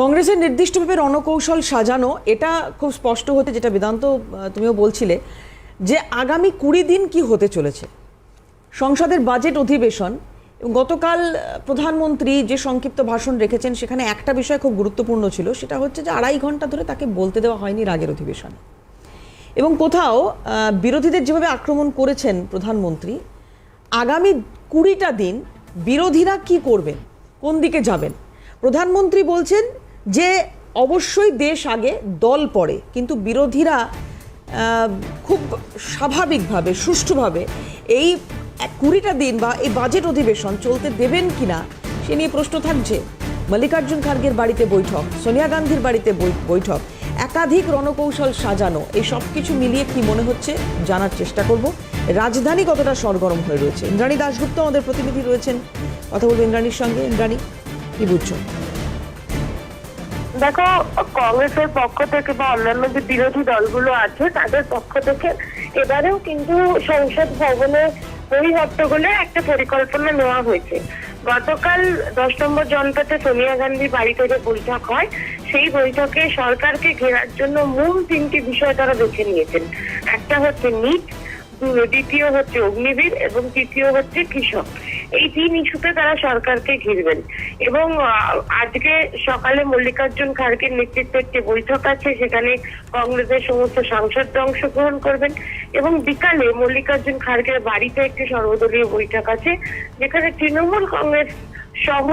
কংগ্রেসের নির্দিষ্টভাবে রণকৌশল সাজানো, এটা খুব স্পষ্ট হতে যেটা বেদান্ত তুমিও বলছিলে, যে আগামী কুড়ি দিন কি হতে চলেছে? সংসদের বাজেট অধিবেশন গতকাল প্রধানমন্ত্রী যে সংক্ষিপ্ত ভাষণ রেখেছেন, সেখানে একটা বিষয় খুব গুরুত্বপূর্ণ ছিল, সেটা হচ্ছে যে আড়াই ঘণ্টা ধরে তাকে বলতে দেওয়া হয়নি রাগের অধিবেশনে। এবং কোথাও বিরোধীদের যেভাবে আক্রমণ করেছেন প্রধানমন্ত্রী, আগামী কুড়িটা দিন বিরোধীরা কি করবেন? কোন দিকে যাবেন? প্রধানমন্ত্রী বলছেন যে অবশ্যই দেশ আগে দল পড়ে, কিন্তু বিরোধীরা খুব স্বাভাবিকভাবে, সুষ্ঠুভাবে এই কুড়িটা দিন বা এই বাজেট অধিবেশন চলতে দেবেন কিনা, সে নিয়ে প্রশ্ন থাকছে। মল্লিকার্জুন খার্গের বাড়িতে বৈঠক, সোনিয়া গান্ধীর বাড়িতে বৈঠক, একাধিক রণকৌশল সাজানো, এই সব কিছু মিলিয়ে কি মনে হচ্ছে জানার চেষ্টা করব। রাজধানী কতটা সরগরম হয়ে রয়েছে? ইন্দ্রাণী দাশগুপ্ত আমাদের প্রতিনিধি রয়েছেন। কথা বলব ইন্দ্রাণীর সঙ্গে। ইন্দ্রাণী, কি বুঝছ? দেখো, কংগ্রেসের পক্ষ থেকে বা অন্যান্য যে বিরোধী দলগুলো আছে, তাদের পক্ষ থেকে এবারেও কিন্তু সংসদ ভবনে পরিহট্টগোলে একটা পরিকল্পনা নেওয়া হয়েছে। গতকাল দশ নম্বর জনপথে সোনিয়া গান্ধী বাড়ি থেকে বৈঠক হয়, সেই বৈঠকে সরকারকে ঘেরার জন্য মূল তিনটি বিষয় তারা বেছে নিয়েছেন। একটা হচ্ছে নিট দ্বিতীয় হচ্ছে অগ্নিবীর এবং তৃতীয় হচ্ছে কৃষক। এই তিন ইস্যুতে তারা সরকারকে ঘিরবেন। এবং আজকে সকালে মল্লিকার্জুন খাড়গের নেতৃত্বে একটি বৈঠক আছে, সেখানে কংগ্রেসের সমস্ত সাংসদরা অংশগ্রহণ করবেন এবং বিকালে মল্লিকার্জুন খাড়গের বাড়িতে একটি সর্বদলীয় বৈঠক আছে, যেখানে তৃণমূল কংগ্রেস সহ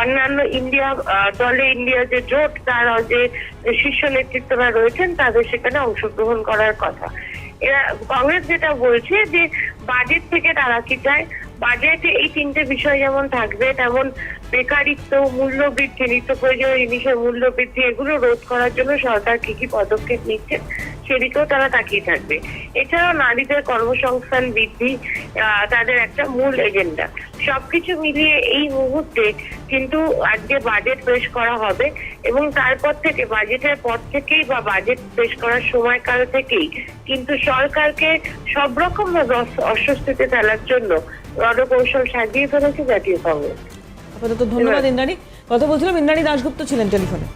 অন্যান্য ইন্ডিয়া দলে ইন্ডিয়া যে জোট, তার যে শীর্ষ নেতৃত্বরা রয়েছেন, তাদের সেখানে অংশগ্রহণ করার কথা। এরা, কংগ্রেস যেটা বলছে যে বাজেট থেকে তারা কি চায়? বাজেটে এই তিনটে বিষয় যেমন থাকবে, তেমন বেকারিত্ব মূল্য বৃদ্ধি নিত্য প্রয়োজনীয় জিনিসের মূল্য বৃদ্ধি এগুলো রোধ করার জন্য সরকার কি কি পদক্ষেপ নিচ্ছে সেদিকেও তারা তাকিয়ে থাকবে। এছাড়াও নারীদের কর্মসংস্থান বৃদ্ধি তাদের একটা মূল এজেন্ডা। সবকিছু মিলিয়ে এই মুহূর্তে কিন্তু আজকে বাজেট পেশ করা হবে এবং তারপর থেকে বাজেটের পর থেকেই বা বাজেট পেশ করার সময়কাল থেকেই কিন্তু সরকারকে সব রকম অস্বস্তিতে ফেলার জন্য রণকৌশল সাজিয়ে ফেলেছে জাতীয় কংগ্রেস। আপাতত ধন্যবাদ ইন্দ্রাণী। কথা বলছিলাম ইন্দ্রাণী দাশগুপ্ত ছিলেন টেলিফোনে।